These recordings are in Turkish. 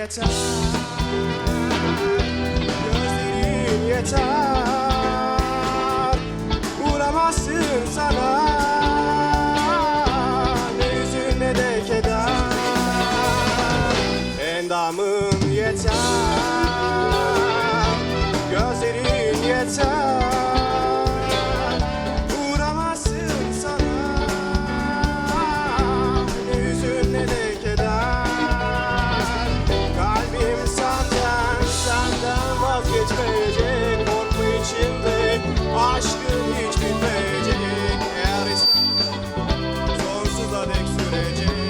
yeter. Gözlerin yeter. Uğramazsın sana. Ne yüzün ne de keder. Endamım yeter. sürece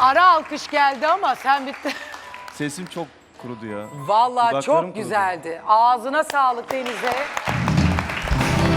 Ara alkış geldi ama sen bitti. Sesim çok kurudu ya. Vallahi Dudaklarım çok kurudu. güzeldi. Ağzına sağlık Deniz'e.